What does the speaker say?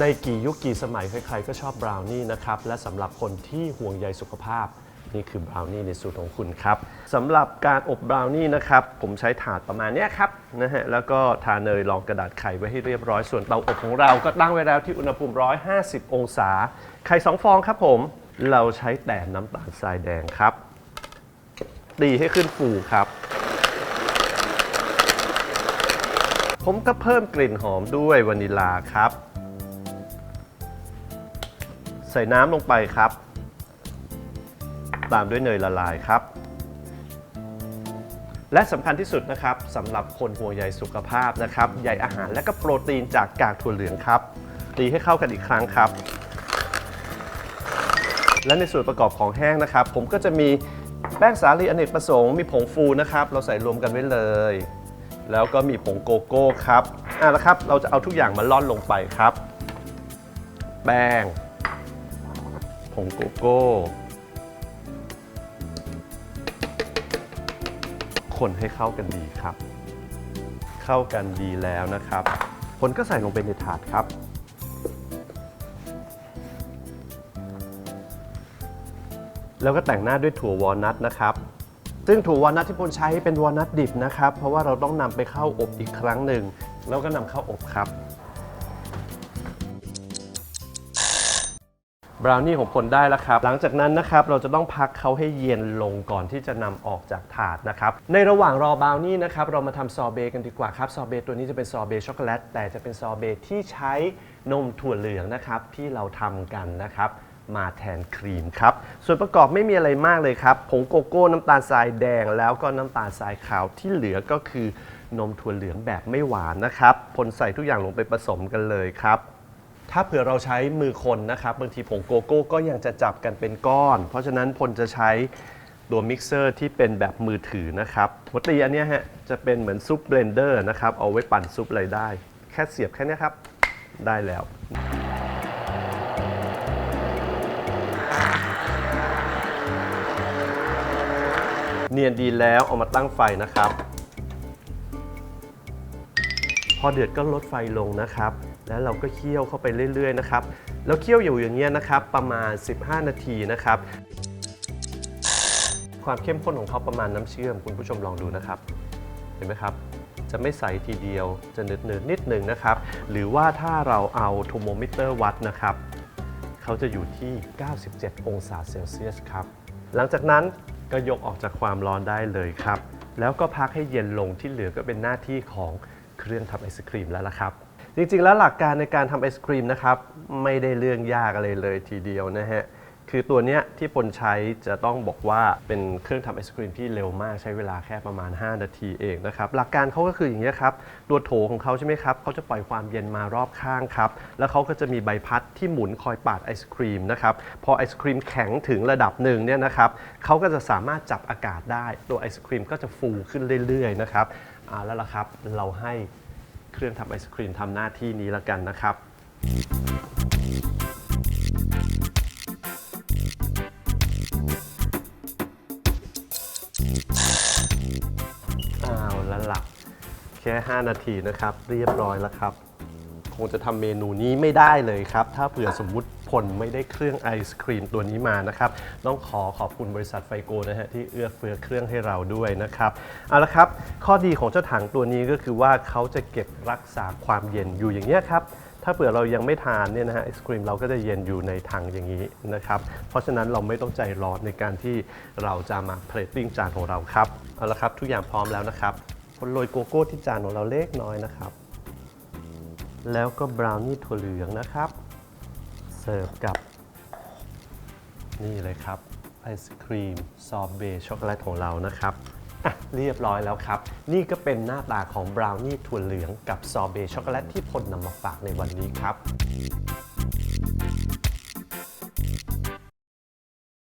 ในกี่ยุคกี่สมัยใครๆก็ชอบบราวนี่นะครับ และสำหรับคนที่ห่วงใยสุขภาพ นี่คือบราวนี่ในสูตรของคุณครับสำหรับการอบบราวนี่นะครับ ผมใช้ถาดประมาณเนี้ยครับนะฮะแล้วก็ทาเนยรองกระดาษไข่ไว้ให้เรียบร้อยส่วนเตาอบของเราก็ตั้งไว้แล้วที่อุณหภูมิ 150 องศา ไข่2ฟองครับผมเราใช้แต่น้ำตาลทรายแดงครับตีให้ขึ้นฟูครับ ผมก็เพิ่มกลิ่นหอมด้วยวานิลาครับ ส่น้ำลงไปครับ ตามด้วยเนยละลายครับ และสำคัญที่สุดนะครับสำหรับคนห่วงใยสุขภาพนะครับใยอาหารและก็โปรตีนจากกากถั่วเหลืองครับตีให้เข้ากันอีกครั้งครับ และในส่วนประกอบของแห้งนะครับ ผมก็จะมีแป้งสาลีอเนกประสงค์มีผงฟูนะครับ เราใส่รวมกันไว้เลย แล้วก็มีผงโกโก้ครับอะแล้วครับ เราจะเอาทุกอย่างมาล่อนลงไปครับ แป้ง ผงโกโก้ คนให้เข้ากันดีครับ เข้ากันดีแล้วนะครับ คนก็ใส่ลงไปในถาดครับ แล้วก็แต่งหน้าด้วยถั่ววอลนัทนะครับซึ่งถั่ววอลนัทที่พลใช้เป็นวอลนัทดิบนะครับ เพราะว่าเราต้องนำไปเข้าอบอีกครั้งหนึ่งแล้วก็นำเข้าอบครับ บราวนี่ของพลได้แล้วครับ หลังจากนั้นนะครับเราจะต้องพักเขาให้เย็นลงก่อนที่จะนำออกจากถาดนะครับ ในระหว่างรอบราวนี่นะครับเรามาทำซอเบกันดีกว่าครับ ซอเบต์ตัวนี้จะเป็นซอเบช็อกโกแลตแต่จะเป็นซอเบที่ใช้นมถั่วเหลืองนะครับที่เราทำกันนะครับมาแทนครีมครับ ส่วนประกอบไม่มีอะไรมากเลยครับ ผงโกโก้น้ำตาลทรายแดง แล้วก็น้ำตาลทรายขาวที่เหลือก็คือนมถั่วเหลืองแบบไม่หวานนะครับ พลใส่ทุกอย่างลงไปผสมกันเลยครับ ถ้าเผื่อเราใช้มือคนนะครับบางทีผงโกโก้ก็ยังจะจับกันเป็นก้อน เพราะฉะนั้นพลจะใช้ตัวมิกเซอร์ที่เป็นแบบมือถือนะครับปกติอันนี้ฮะจะเป็นเหมือนซุปเบลนเดอร์นะครับเอาไว้ปั่นซุปอะไรได้ แค่เสียบแค่นี้ครับ ได้แล้ว เนียนดีแล้วเอามาตั้งไฟนะครับ พอเดือดก็ลดไฟลงนะครับ แล้วเราก็เคี่ยวเข้าไปเรื่อยๆนะครับแล้วเคี่ยวอยู่อย่างเงี้ยนะครับประมาณ 15 นาทีนะครับ ความเข้มข้นของเขาประมาณน้ำเชื่อมคุณผู้ชมลองดูนะครับ เห็นไหมครับ จะไม่ใสทีเดียวจะเนืดๆนิดหนึ่งนะครับ หรือว่าถ้าเราเอาโทโมมิเตอร์วัดนะครับเขาจะอยู่ที่ 97 องศาเซลเซียสครับหลังจากนั้นก็ยกออกจากความร้อนได้เลยครับ แล้วก็พักให้เย็นลงที่เหลือก็เป็นหน้าที่ของเครื่องทำไอศครีมแล้วล่ะครับ จริงๆ แล้วหลักการในการทำไอศครีมนะครับไม่ได้เรื่องยากอะไรเลยทีเดียวนะฮะ คือตัวเนี้ยที่ปนใช้จะต้องบอกว่าเป็นเครื่องทำไอศครีมที่เร็วมากใช้เวลาแค่ประมาณ 5 นาทีเองนะครับหลักการเขาก็คืออย่างนี้ยครับตัวโถของเขาใช่ไหมครับเขาจะปล่อยความเย็นมารอบข้างครับแล้วเขาก็จะมีใบพัดที่หมุนคอยปาดไอศครีมนะครับพอไอศครีมแข็งถึงระดับหนึ่งเนี่ยนะครับเขาก็จะสามารถจับอากาศได้ ตัวไอศครีมก็จะฟูขึ้นเรื่อยๆนะครับอ่าแล้วล่ะครับเราให้ เครื่องทำไอศครีมทำหน้าที่นี้แล้วกันนะครับเอาละหลับแค่ 5 นาทีนะครับ เรียบร้อยแล้วครับ คงจะทำเมนูนี้ไม่ได้เลยครับ ถ้าเผื่อสมมุติผลไม่ได้เครื่องไอศครีมตัวนี้มานะครับ ต้องขอขอบคุณบริษัทไฟโกนะฮะที่เอื้อเฟื้อเครื่องให้เราด้วยนะครับเอาละครับ ข้อดีของเจ้าถังตัวนี้ก็คือว่าเขาจะเก็บรักษาความเย็นอยู่อย่างนี้ยครับถ้าเผื่อเรายังไม่ทานเนี่ยนะฮะไอศครีมเราก็จะเย็นอยู่ในถังอย่างนี้นะครับ เพราะฉะนั้นเราไม่ต้องใจร้อนในการที่เราจะมาเพลตติ้งจานของเราครับเอาละครับ ทุกอย่างพร้อมแล้วนะครับคนโรยโกโก้ที่จานของเราเล็กน้อยนะครับ แล้วก็บราวนี่ถั่วเหลืองนะครับ เสิร์ฟกับ นี่เลยครับไอศครีมซอฟเบช็อกโกแลตของเรานะครับเรียบร้อยแล้วครับ นี่ก็เป็นหน้าตาของบราวนี่ถั่วเหลืองกับซอฟเบช็อกโกแลตที่พลนำมาฝากในวันนี้ครับ